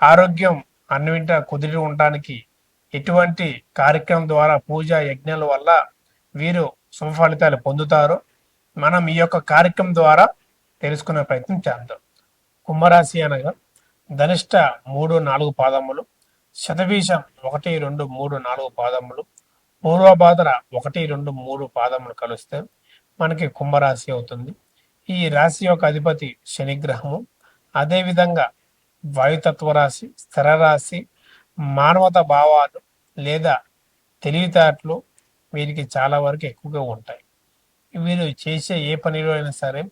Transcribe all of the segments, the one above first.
ఆరోగ్యం అన్నింట కుదిరి ఉండటానికి ఎటువంటి కార్యక్రమం ద్వారా పూజ యజ్ఞాల వల్ల వీరు శుభ ఫలితాలు పొందుతారో మనం ఈ యొక్క కార్యక్రమం ద్వారా తెలుసుకునే ప్రయత్నం చేద్దాం. కుంభరాశి అనగా ధనిష్ట మూడు నాలుగు పాదములు శతవీషం ఒకటి రెండు మూడు నాలుగు పాదములు పూర్వభాద్ర ఒకటి రెండు మూడు పాదములు కలిస్తే మనకి కుంభరాశి అవుతుంది. ఈ రాశి యొక్క అధిపతి శనిగ్రహము అదేవిధంగా వాయుతత్వ రాశి స్థిర రాశి మానవత భావాలు లేదా తెలివితేటలు వీరికి చాలా వరకు ఎక్కువగా ఉంటాయి. వీరు చేసే ఏ పనిలో అయినా సరే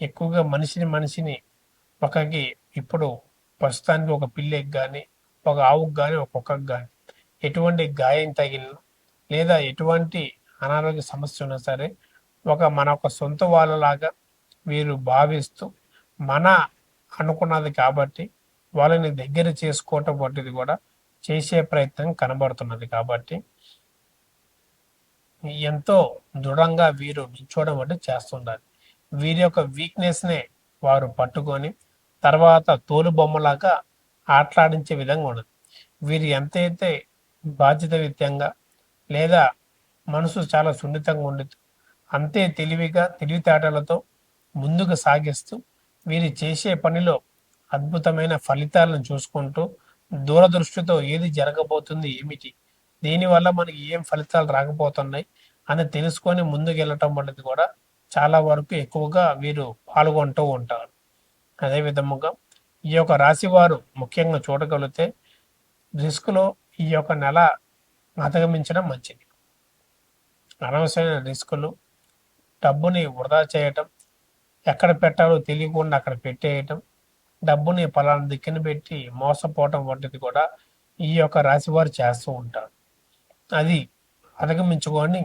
ఎక్కువగా మనిషిని మనిషిని ఒకకి ఇప్పుడు ప్రస్తుతానికి ఒక పిల్లకి కానీ ఒక ఆవుకు కానీ ఒక కుక్కకు కానీ ఎటువంటి గాయం తగిలిన లేదా ఎటువంటి అనారోగ్య సమస్య ఉన్నా సరే ఒక మన ఒక సొంత వాళ్ళలాగా వీరు భావిస్తూ మన అనుకున్నది కాబట్టి వాళ్ళని దగ్గర చేసుకోవటం వంటిది కూడా చేసే ప్రయత్నం కనబడుతున్నది కాబట్టి ఎంతో దృఢంగా వీరు నిల్చోవడం అంటే చేస్తుండాలి. వీరి యొక్క వీక్నెస్నే వారు పట్టుకొని తర్వాత తోలు బొమ్మలాగా ఆటలాడించే విధంగా ఉండదు వీరు ఎంతైతే బాధ్యత విత్యంగా లేదా మనసు చాలా సున్నితంగా ఉండదు అంతే తెలివిగా తెలివితేటలతో ముందుకు సాగిస్తూ వీరు చేసే పనిలో అద్భుతమైన ఫలితాలను చూసుకుంటూ దూరదృష్టితో ఏది జరగబోతుంది ఏమిటి? దీనివల్ల మనకి ఏం ఫలితాలు రాకపోతున్నాయి? అని తెలుసుకొని ముందుకు వెళ్ళటం వంటిది కూడా చాలా వరకు ఎక్కువగా వీరు పాల్గొంటూ ఉంటారు. అదే విధముగా ఈ యొక్క రాశి వారు ముఖ్యంగా చూడగలిగితే రిస్క్లో ఈ యొక్క నెల అధిగమించడం మంచిది. అనవసరమైన రిస్కులు డబ్బుని వృధా చేయటం ఎక్కడ పెట్టాలో తెలియకుండా అక్కడ పెట్టేయటం డబ్బుని పలానా దిక్కున పెట్టి మోసపోవటం వంటిది కూడా ఈ యొక్క రాశి వారు చేస్తూ ఉంటారు. అది అధిగమించుకొని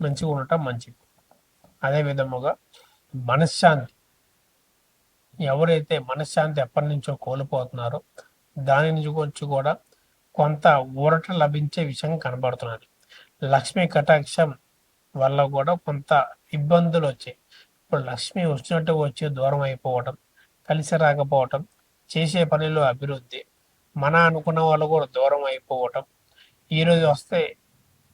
మంచిగా ఉండటం మంచిది. అదే విధముగా మనశ్శాంతి. ఎవరైతే మనశ్శాంతి ఎప్పటి నుంచో కోల్పోతున్నారో దాని నుంచి వచ్చి కూడా కొంత ఊరట లభించే విషయం కనబడుతున్నది. లక్ష్మీ కటాక్షం వల్ల కూడా కొంత ఇబ్బందులు వచ్చాయి. ఇప్పుడు లక్ష్మి వచ్చినట్టు వచ్చి దూరం అయిపోవటం కలిసి రాకపోవటం చేసే పనిలో అభివృద్ధి మన అనుకున్న వాళ్ళు కూడా దూరం అయిపోవటం ఈరోజు వస్తే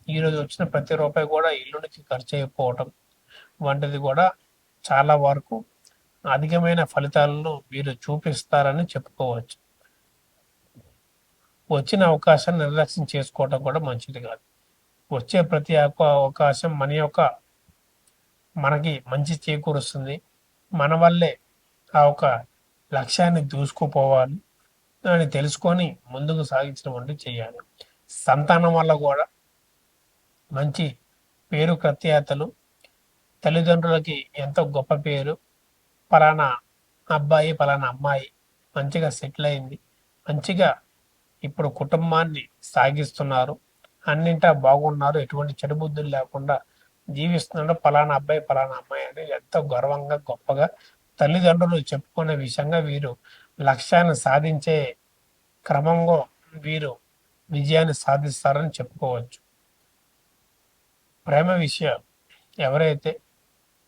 ఈరోజు వచ్చిన ప్రతి రూపాయి కూడా ఇల్లు నుంచి ఖర్చు అయిపోవటం వంటిది కూడా చాలా వరకు అధికమైన ఫలితాలను వీరు చూపిస్తారని చెప్పుకోవచ్చు. వచ్చిన అవకాశాన్ని నిర్లక్ష్యం చేసుకోవటం కూడా మంచిది కాదు. వచ్చే ప్రతి ఒక్క అవకాశం మన యొక్క మనకి మంచి చేకూరుస్తుంది. మన వల్లే ఆ ఒక లక్ష్యాన్ని దూసుకుపోవాలి. అని తెలుసుకొని ముందుకు సాగించడం వంటి చేయాలి సంతానం వల్ల కూడా మంచి పేరు ప్రత్యేతలు తల్లిదండ్రులకి ఎంతో గొప్ప పేరు పలానా అబ్బాయి పలానా అమ్మాయి మంచిగా సెటిల్ అయింది. మంచిగా ఇప్పుడు కుటుంబాన్ని సాగిస్తున్నారు. అన్నింటా బాగున్నారు. ఎటువంటి చెడు బుద్ధులు లేకుండా జీవిస్తున్నాడు. పలానా అబ్బాయి పలానా అమ్మాయి అని ఎంతో గర్వంగా గొప్పగా తల్లిదండ్రులు చెప్పుకునే విషయంగా వీరు లక్ష్యాన్ని సాధించే క్రమంలో వీరు విజయాన్ని సాధిస్తారని చెప్పుకోవచ్చు. ప్రేమ విషయం ఎవరైతే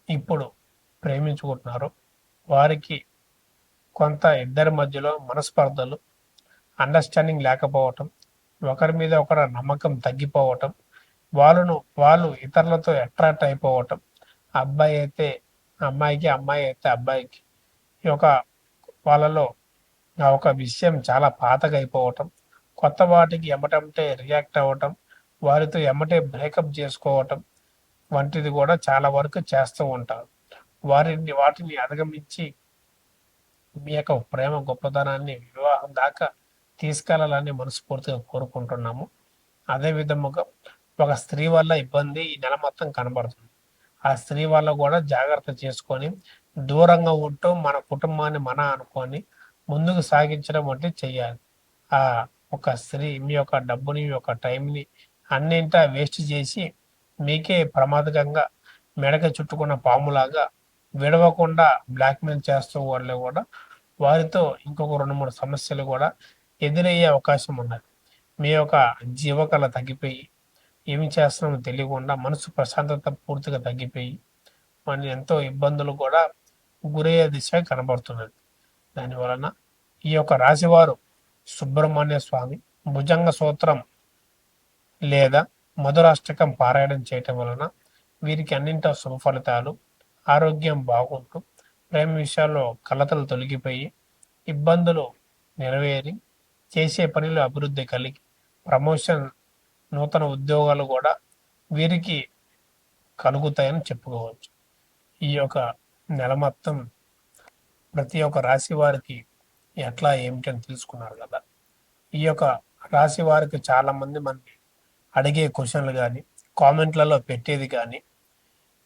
ఇప్పుడు ప్రేమించుకుంటున్నారో వారికి కొంత ఇద్దరి మధ్యలో మనస్పర్ధలు అండర్స్టాండింగ్ లేకపోవటం ఒకరి మీద ఒకరు నమ్మకం తగ్గిపోవటం వాళ్ళను వాళ్ళు ఇతరులతో అట్రాక్ట్ అయిపోవటం అబ్బాయి అయితే అమ్మాయికి అమ్మాయి అయితే అబ్బాయికి. ఈ యొక్క వాళ్ళలో ఆ ఒక విషయం చాలా పాతగా అయిపోవటం కొత్త వాటికి ఎమ్మటంటే రియాక్ట్ అవ్వటం వారితో ఎమ్మటే బ్రేకప్ చేసుకోవటం వంటిది కూడా చాలా వరకు చేస్తూ ఉంటారు. వారిని వాటిని అధిగమించి మీ యొక్క ప్రేమ గొప్పతనాన్ని వివాహం దాకా తీసుకెళ్ళాలని మనస్ఫూర్తిగా కోరుకుంటున్నాము. అదే విధముగా ఒక స్త్రీ వల్ల ఇబ్బంది ఈ నెల మొత్తం కనబడుతుంది. ఆ స్త్రీ వల్ల కూడా జాగ్రత్త చేసుకొని దూరంగా ఉంటూ మన కుటుంబాన్ని మన అనుకొని ముందుకు సాగించడం అంటే చెయ్యాలి ఆ ఒక స్త్రీ మీ యొక్క డబ్బుని మీ యొక్క టైంని అన్నింటా వేస్ట్ చేసి మీకే ప్రమాదకంగా మెడక చుట్టుకున్న పాములాగా విడవకుండా బ్లాక్మెయిల్ చేస్తూ వాళ్ళు కూడా వారితో ఇంకొక రెండు మూడు సమస్యలు కూడా ఎదురయ్యే అవకాశం ఉన్నది. మీ యొక్క జీవకళ తగ్గిపోయి ఏమి చేస్తున్నామో తెలియకుండా మనసు ప్రశాంతత పూర్తిగా తగ్గిపోయి మన ఎంతో ఇబ్బందులు కూడా గురయ్యే దిశ కనబడుతున్నది. దానివలన ఈ యొక్క రాశివారు సుబ్రహ్మణ్య స్వామి భుజంగ సూత్రం లేదా మధురాష్టకం పారాయణం చేయటం వలన వీరికి అన్నింటి శుభ ఫలితాలు ఆరోగ్యం బాగుంటూ ప్రేమ విషయాల్లో కలతలు తొలగిపోయి ఇబ్బందులు నెరవేరి చేసే పనిలో అభివృద్ధి కలిగి ప్రమోషన్ నూతన ఉద్యోగాలు కూడా వీరికి కలుగుతాయని చెప్పుకోవచ్చు. ఈ యొక్క నెల మొత్తం ప్రతి ఒక్క రాశి వారికి ఎట్లా ఏమిటని తెలుసుకున్నారు కదా. ఈ యొక్క రాశి వారికి చాలామంది మనకి అడిగే క్వశ్చన్లు కానీ కామెంట్లలో పెట్టేది కానీ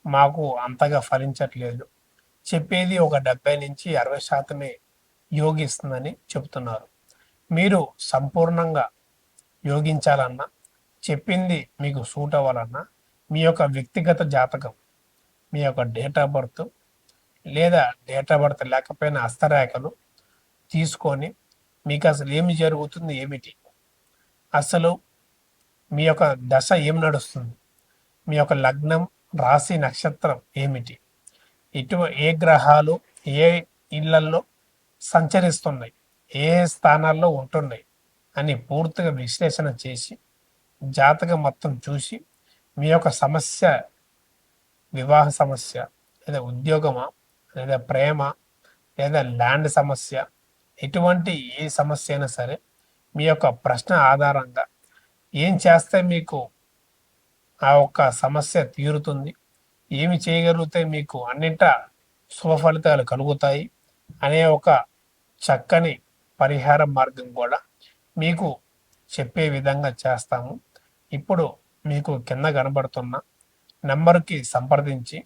మాకు అంతగా ఫలించట్లేదు. చెప్పేది ఒక డెబ్బై నుంచి అరవై శాతమే యోగిస్తుందని చెబుతున్నారు మీరు సంపూర్ణంగా యోగించాలన్నా చెప్పింది మీకు సూట్ అవ్వాలన్నా మీ యొక్క వ్యక్తిగత జాతకం మీ యొక్క డేట్ ఆఫ్ బర్త్ లేదా డేట్ ఆఫ్ బర్త్ లేకపోయినా హస్తరేఖలు తీసుకొని మీకు అసలు ఏమి జరుగుతుంది ఏమిటి? అసలు మీ యొక్క దశ ఏం నడుస్తుంది? మీ యొక్క లగ్నం రాశి నక్షత్రం ఏమిటి? ఇటు ఏ గ్రహాలు ఏ ఇళ్ళల్లో సంచరిస్తున్నాయి? ఏ స్థానాల్లో ఉంటున్నాయి? అని పూర్తిగా విశ్లేషణ చేసి జాతకం మొత్తం చూసి మీ యొక్క సమస్య వివాహ సమస్య లేదా ఉద్యోగమా లేదా ప్రేమ లేదా ల్యాండ్ సమస్య ఎటువంటి ఏ సమస్య అయినా సరే మీ యొక్క ప్రశ్న ఆధారంగా ఏం చేస్తే మీకు ఆ ఒక్క సమస్య తీరుతుంది ఏమి చేయగలిగితే మీకు అన్నింట శుభ ఫలితాలు కలుగుతాయి అనే ఒక చక్కని పరిహార మార్గం కూడా మీకు చెప్పే విధంగా చేస్తాము. ఇప్పుడు మీకు కింద కనబడుతున్న నెంబర్కి సంప్రదించి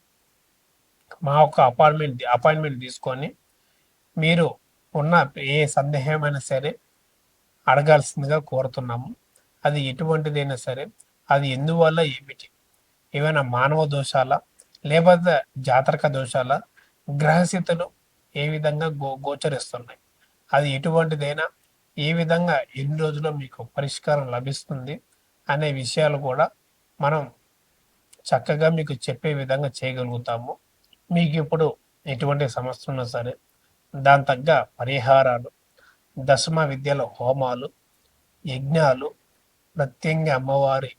మా యొక్క అపాయింట్మెంట్ అపాయింట్మెంట్ తీసుకొని మీరు ఉన్న ఏ సందేహమైనా సరే అడగాల్సిందిగా కోరుతున్నాము. అది ఎటువంటిదైనా సరే అది ఎందువల్ల ఏమిటి? ఏమైనా మానవ దోషాల? లేకపోతే జాతరక దోషాల? గ్రహస్థితులు ఏ విధంగా గో గోచరిస్తున్నాయి? అది ఎటువంటిదైనా ఏ విధంగా ఎన్ని రోజుల్లో మీకు పరిష్కారం లభిస్తుంది? అనే విషయాలు కూడా మనం చక్కగా మీకు చెప్పే విధంగా చేయగలుగుతాము. మీకు ఇప్పుడు ఎటువంటి సమస్య ఉన్నా సరే దాని తగ్గ పరిహారాలు దశమ విద్యల హోమాలు యజ్ఞాలు ప్రత్యంగ అమ్మవారి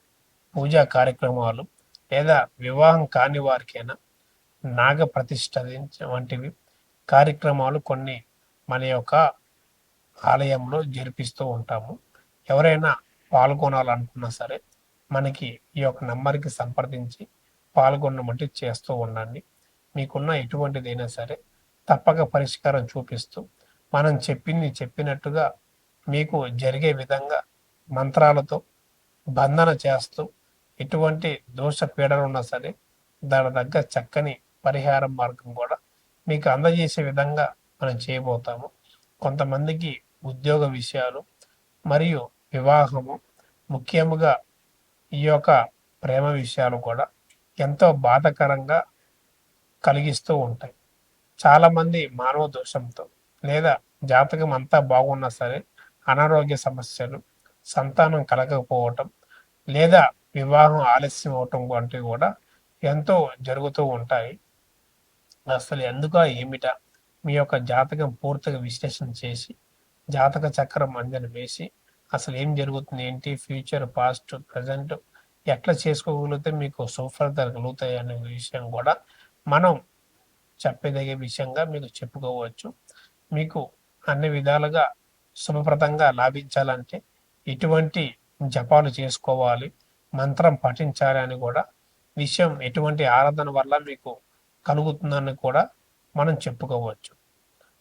పూజా కార్యక్రమాలు లేదా వివాహం కాని వారికైనా నాగ ప్రతిష్ట వంటివి కార్యక్రమాలు కొన్ని మన యొక్క ఆలయంలో జరిపిస్తూ ఉంటాము. ఎవరైనా పాల్గొనాలనుకున్నా సరే మనకి ఈ యొక్క నెంబర్కి సంప్రదించి పాల్గొనమంటే చేస్తూ ఉండండి. మీకున్న ఎటువంటిదైనా సరే తప్పక పరిష్కారం చూపిస్తూ మనం చెప్పింది చెప్పినట్టుగా మీకు జరిగే విధంగా మంత్రాలతో బంధన చేస్తూ ఎటువంటి దోష పీడలు ఉన్నా సరే దాని దగ్గర చక్కని పరిహారం మార్గం కూడా మీకు అందజేసే విధంగా మనం చేయబోతాము. కొంతమందికి ఉద్యోగ విషయాలు మరియు వివాహము ముఖ్యముగా ఈ యొక్క ప్రేమ విషయాలు కూడా ఎంతో బాధకరంగా కలిగిస్తూ ఉంటాయి. చాలామంది మానవ దోషంతో లేదా జాతకం అంతా బాగున్నా సరే అనారోగ్య సమస్యలు సంతానం కలగకపోవటం లేదా వివాహం ఆలస్యం అవటం వంటివి కూడా ఎంతో జరుగుతూ ఉంటాయి. అసలు ఎందుక ఏమిటా? మీ యొక్క జాతకం పూర్తిగా విశ్లేషణ చేసి జాతక చక్రం అంజన వేసి అసలు ఏం జరుగుతుంది? ఏంటి? ఫ్యూచర్ పాస్ట్ ప్రజెంట్ ఎట్లా చేసుకోగలిగితే మీకు సుఫలితాలు కలుగుతాయి అనే విషయం కూడా మనం చెప్పదగే విషయంగా మీకు చెప్పుకోవచ్చు. మీకు అన్ని విధాలుగా శుభప్రదంగా లాభించాలంటే ఎటువంటి జపాలు చేసుకోవాలి మంత్రం పఠించాలి అని కూడా విషయం ఎటువంటి ఆరాధన వల్ల మీకు కలుగుతుందని కూడా మనం చెప్పుకోవచ్చు.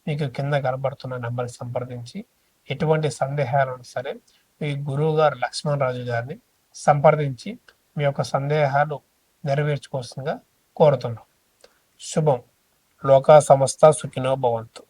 మీకు కింద కనబడుతున్న నెంబర్ సంప్రదించి ఎటువంటి సందేహాలు సరే మీ గురువు గారు లక్ష్మణ్ రాజు గారిని సంప్రదించి మీ యొక్క సందేహాలు నెరవేర్చుకోవాల్సిందిగా కోరుతున్నాం. శుభం. లోకా సంస్థ సుఖినో భవంతు.